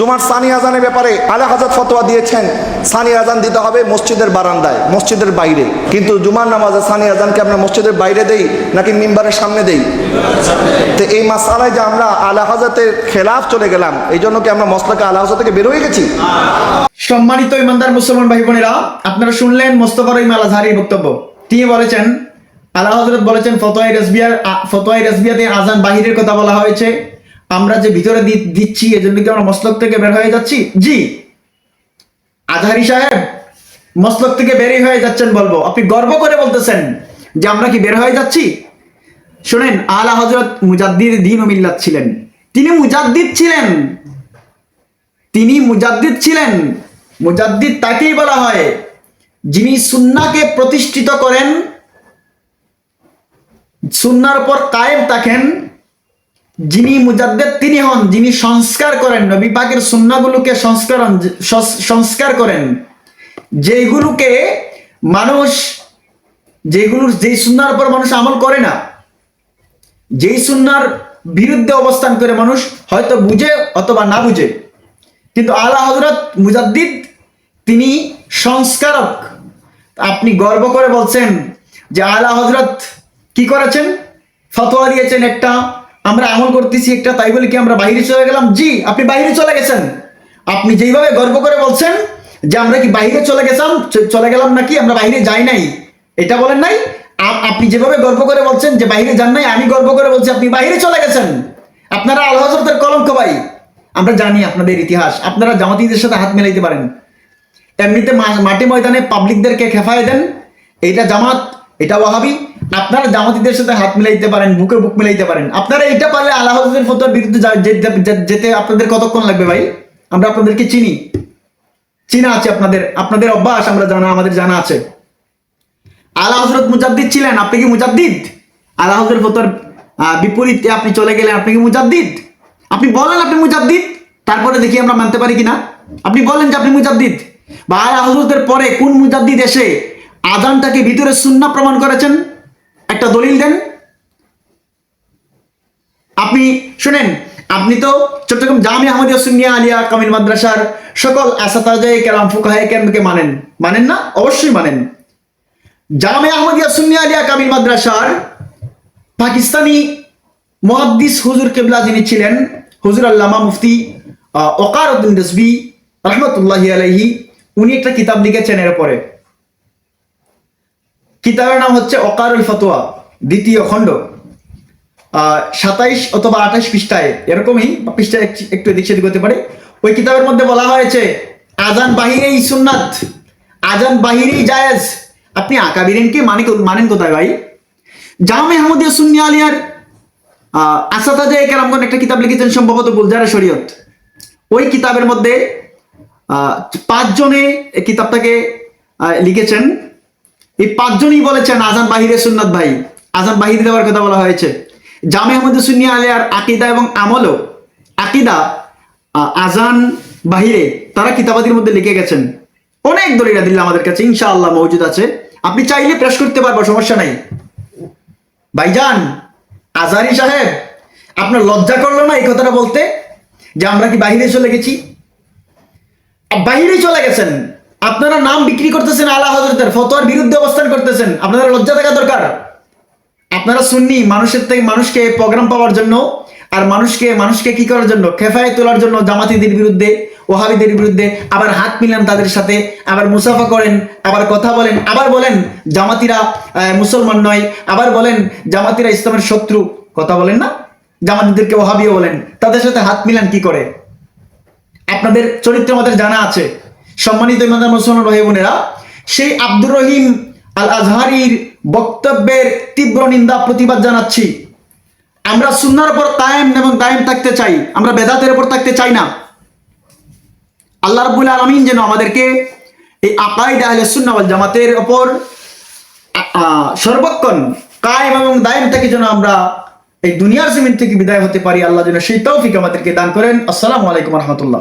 জুমার সানি আজানের ব্যাপারে আলা হাজার ফতোয়া দিয়েছেন, সানি আজান দিতে হবে মসজিদের বারান্দায়, মসজিদের বাইরে। কিন্তু জুমার নামাজে সানি আজানকে আমরা মসজিদের বাইরে দেই নাকি মিম্বারের সামনে দেই? তো এই মাসালায় যে আমরা আলা হাজাতের খেলাফ চলে গেলাম, এই জন্য কি আমরা মসলাকে আলা হাজার থেকে বেরোয় গেছি? সম্মানিত ইমানদার মুসলমান ভাই বোনেরা, আপনারা শুনলেন মোস্তফা রহিম আল আজহারির বক্তব্য। তিনি বলেছেন আল্লাহ হজরত বলেছেন ফতোয়াই রসবিয়ার ফতোয়াই রসবিয়াতে আজান বাহিরের কথা বলা হয়েছে। আমরা যে ভিতরে দিচ্ছি, এজন্য কি আমরা মসলক থেকে বের হয়ে যাচ্ছি? জি। আজহারি সাহেব, মসলক থেকে বেরিয়ে হয়ে যাচ্ছেন বলব। আপনি গর্ব করে বলতেছেন যে আমরা কি বের হয়ে যাচ্ছি? শোনেন, আলা হজরত মুজাদ্দিদ দিন ও মিল্লাত ছিলেন। তিনি মুজাদ্দিদ ছিলেন। তিনি মুজাদ্দিদ ছিলেন। মুজাদ্দিদ তাকেই বলা হয়। যিনি সুন্নাকে প্রতিষ্ঠিত করেন সুন্নার উপর কায়েম থাকেন যিনি মুজাদ্দেদ, তিনি হন, যিনি সংস্কার করেন, নবী পাকের সুন্নাগুলোকে সংস্করণ, সস- সংস্কার করেন। যেগুলোকে মানুষ যেগুলোর যেই সুন্নার উপর মানুষ আমল করে না, যেই সুন্নার বিরুদ্ধে অবস্থান করে মানুষ হয়তো বুঝে অথবা না বুঝে। কিন্তু আলা হজরত মুজাদ্দিদ, তিনি সংস্কারক। আপনি গর্ব করে বলছেন যে আলা হজরত কি করেছেন? ফতোয়া দিয়েছেন একটা আমরা আমল করতেছি একটা, তাই বলে কি আমরা বাইরে চলে গেলাম? জি, আপনি বাইরে চলে গেছেন। আপনি যেইভাবে গর্ব করে বলছেন যে আমরা কি বাইরে চলে গেছিলাম চলে গেলাম নাকি? আমরা বাইরে যাই নাই। এটা বলেন নাই? আপ- আপনি যেভাবে গর্ব করে বলছেন যে বাইরে যান নাই, আমি গর্ব করে বলছি আপনি বাইরে চলে গেছেন। আপনারা আল্লাহ হজরতের কলঙ্ক ভাই। আমরা জানি আপনাদের ইতিহাস। আপনারা জামাতিদের সাথে হাত মেলাইতে পারেন। এমনিতে মা- মাঠে ময়দানে পাবলিকদেরকে খেফায় দেন। এইটা জামাত এটা ওয়াহাবি? আপনারা জামাতিদের সাথে হাত মিলাইতে পারেন বুকে বুক মিলাইতে পারেন। আপনারা এটা পারলে আল্লাহ ফতোয়ার বিরুদ্ধে যেতে আপনাদের কতক্ষণ লাগবে ভাই? আমরা আপনাদেরকে চিনি। চিনা আছে আপনাদের। আপনাদের অভ্যাস, আমরা জানা, আমাদের জানা আছে। আলা হজরত মুজাদ্দিদ ছিলেন, আপনি কি মুজাদ্দিদ? আলা হজরত ফতোয়ার বিপরীতে আপনি চলে গেলেন, আপনি কি মুজাদ্দিদ? আপনি বলেন আপনি মুজাদ্দিদ, তারপরে দেখি আমরা মানতে পারি কিনা। আপনি বলেন যে আপনি মুজাদ্দিদ। বা আলা হজরতের পরে কোন মুজাদ্দিদ এসে আজানটাকে ভিতরে সুন্না প্রমাণ করেছেন। একটা দলিল দেন। আপনি শুনেন, আপনি তো চট্টগ্রাম জামি আহমদিয়া সুন্নিয়া আলিয়া কামিল মাদ্রাসার সকল আসাতাজাই কেরাম ফুকাহে কেরামকে মানেন। মানেন না? অবশ্যই মানেন। জামে আহমদিয়া সুনিয়া আলিয়া কামিল মাদ্রাসার পাকিস্তানি মুহাদ্দিস হুজুর কেবলা যিনি ছিলেন, হুজুর আল্লামা মুফতি ওকার উদ্দিন রসবি রহমতুল্লাহ আলাইহি, উনি একটা কিতাব লিখেছেন এর পরে কিতাবের নাম হচ্ছে ওকারুল ফতোয়া, দ্বিতীয় খণ্ড। সাতাইশ অথবা আঠাইশ পৃষ্ঠায়, এরকমই পৃষ্ঠায় একটু এদিক সেদিক হতে পারে। ওই কিতাবের মধ্যে বলা হয়েছে আজান বাহিরেই সুন্নাত আজান বাহিরেই জায়েজ। আপনি আকাবিরিনকে মানে মানেন কোথায় ভাই? জামে আহমদিয়া সুন্নি আলিয়ার আসাদাজে কেরামগণ একটা কিতাব লিখেছেন সম্ভবত গুলজারে শরীয়ত। ওই কিতাবের মধ্যে পাঁচজনে কিতাবটাকে লিখেছেন। এই পাঁচজনই বলেছেন আজান বাহিরে সুন্নাত ভাই। আজান বাহিরে দেওয়ার কথা বলা হয়েছে। জামে আহমদ সুন্নি আলিয়ার আকিদা এবং আমলও। আকিদা আজান বাহিরে তারা কিতাবাদির মধ্যে লিখে গেছেন। অনেক দলিলা দিল্লা আমাদের কাছে ইনশাআল্লাহ মজুদ আছে। আপনি চাইলে প্রেস করতে পারব, সমস্যা নাই। ভাইজান, আজারি সাহেব, আপনার লজ্জা করল না এই কথাটা বলতে? যে আমরা কি বাহিরে চলে গেছি? বাহিরে চলে গেছেন। আপনারা নাম বিক্রি করতেছেন আলা হজরতের ফতোয়ার বিরুদ্ধে অবস্থান করতেছেন। আপনারা লজ্জা থাকা দরকার। আপনারা শুননি মানুষের থেকে মানুষকে প্রোগ্রাম পাওয়ার জন্য আর মানুষকে মানুষকে কি করার জন্য? খেফায় তোলার জন্য জামাতিদের বিরুদ্ধে ওহাবিদের বিরুদ্ধে আবার হাত মিলান তাদের সাথে, আবার মুসাফা করেন, আবার কথা বলেন, আবার বলেন জামাতিরা মুসলমান নয়, আবার বলেন জামাতিরা ইসলামের শত্রু। কথা বলেন না? জামাতিদেরকে ওহাবিও বলেন। তাদের সাথে হাত মিলান কি করে? আপনাদের চরিত্র আমাদের জানা আছে। সম্মানিত ইমানদার মুসলমান ভাই বোনেরা, সেই আব্দুর রহিম আল আজহারির বক্তব্যের তীব্র নিন্দা, প্রতিবাদ জানাচ্ছি। আমরা সুন্নার উপর কায়েম এবং দায়েম থাকতে চাই। আমরা বেদাতের উপর থাকতে চাই না। আল্লাহ রাব্বুল আলামিন যেন আমাদেরকে এই আকাইদা আহলে সুন্নাহ ওয়াল জামাতের ওপর সর্বক্ষণ কায়েম এবং দায়েম থেকে যেন আমরা এই দুনিয়ার জমিন থেকে বিদায় হতে পারি। আল্লাহ যেন সেই তৌফিক আমাদেরকে দান করেন। আসসালামু আলাইকুম রহমতুল্লাহ।